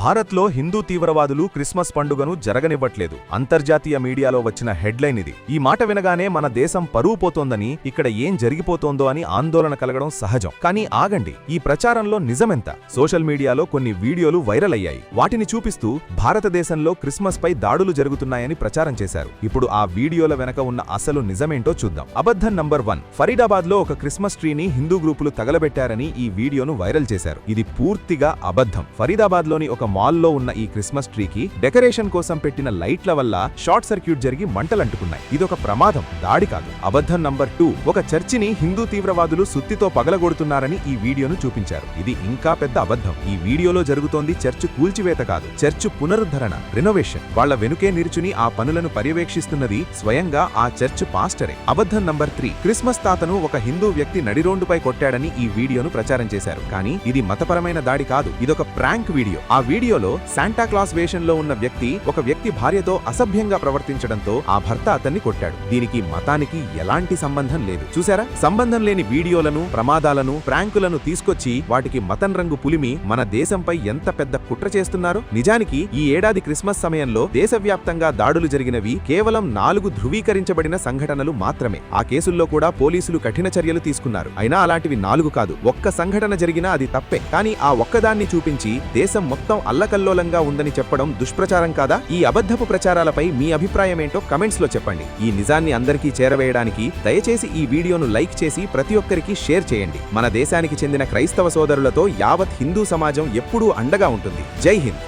భారత్లో హిందూ తీవ్రవాదులు క్రిస్మస్ పండుగను జరగనివ్వట్లేదు. అంతర్జాతీయ మీడియాలో వచ్చిన హెడ్లైన్ ఇది. ఈ మాట వినగానే మన దేశం పరువు పోతోందని ఇక్కడ ఏం జరిగిపోతోందో అని ఆందోళన కలగడం సహజం. కానీ ఆగండి ఈ ప్రచారంలో నిజమెంత? సోషల్ మీడియాలో కొన్ని వీడియోలు వైరల్ అయ్యాయి. వాటిని చూపిస్తూ భారతదేశంలో క్రిస్మస్ పై దాడులు జరుగుతున్నాయని ప్రచారం చేశారు. ఇప్పుడు ఆ వీడియోల వెనక ఉన్న అసలు నిజమేంటో చూద్దాం. అబద్ధం నంబర్ వన్. ఫరీదాబాద్లో ఒక క్రిస్మస్ ట్రీని హిందూ గ్రూపులు తగలబెట్టారని ఈ వీడియోను వైరల్ చేశారు. ఇది పూర్తిగా అబద్ధం. ఫరీదాబాద్లోని ఒక మాల్లో ఉన్న ఈ క్రిస్మస్ ట్రీకి డెకరేషన్ కోసం పెట్టిన లైట్ల వల్ల షార్ట్ సర్క్యూట్ జరిగి మంటలంటుకున్నాయి. ఇదొక ప్రమాదం దాడి కాదు. అబద్ధం నంబర్ టూ ఒక చర్చిని హిందూ తీవ్రవాదులు సుత్తితో పగలగొడుతున్నారని ఈ వీడియోను చూపించారు. ఇది ఇంకా పెద్ద అబద్ధం. ఈ వీడియోలో జరుగుతోంది చర్చ్ కూల్చివేత కాదు చర్చ్ పునరుద్ధరణ రినోవేషన్ వాళ్ళ వెనుకే నిరుచుని ఆ పనులను పర్యవేక్షిస్తున్నది స్వయంగా ఆ చర్చ్ పాస్టరే. అబద్ధం నంబర్ త్రీ క్రిస్మస్ తాతను ఒక హిందూ వ్యక్తి నడిరోండుపై కొట్టాడని ఈ వీడియోను ప్రచారం చేశారు. కానీ ఇది మతపరమైన దాడి కాదు ఇదొక ప్రాంక్ వీడియో. ఆ వీడియో వీడియోలో శాంటా క్లాస్ వేషంలో ఉన్న వ్యక్తి ఒక వ్యక్తి భార్యతో అసభ్యంగా ప్రవర్తించడంతో ఆ భర్త అతన్ని కొట్టాడు. దీనికి మతానికి ఎలాంటి సంబంధం లేదు. చూసారా సంబంధం లేని వీడియోలను ప్రమాదాలను ప్రాంకులను తీసుకొచ్చి వాటికి మతం రంగు పులిమి మన దేశంపై ఎంత పెద్ద కుట్ర చేస్తున్నారు? నిజానికి ఈ ఏడాది క్రిస్మస్ సమయంలో దేశవ్యాప్తంగా దాడులు జరిగినవి కేవలం నాలుగు ధృవీకరించబడిన సంఘటనలు మాత్రమే. ఆ కేసుల్లో కూడా పోలీసులు కఠిన చర్యలు తీసుకున్నారు. అయినా అలాంటివి నాలుగు కాదు. ఒక్క సంఘటన జరిగినా అది తప్పే. కానీ ఆ ఒక్కదాన్ని చూపించి దేశం మొత్తం అల్లకల్లోలంగా ఉందని చెప్పడం దుష్ప్రచారం కాదా? ఈ అబద్ధపు ప్రచారాలపై మీ అభిప్రాయమేంటో కమెంట్స్లో చెప్పండి. ఈ నిజాన్ని అందరికీ చేరవేయడానికి దయచేసి ఈ వీడియోను లైక్ చేసి ప్రతి ఒక్కరికి షేర్ చేయండి. మన దేశానికి చెందిన క్రైస్తవ సోదరులతో యావత్ హిందూ సమాజం ఎప్పుడూ అండగా ఉంటుంది. జై హింద్.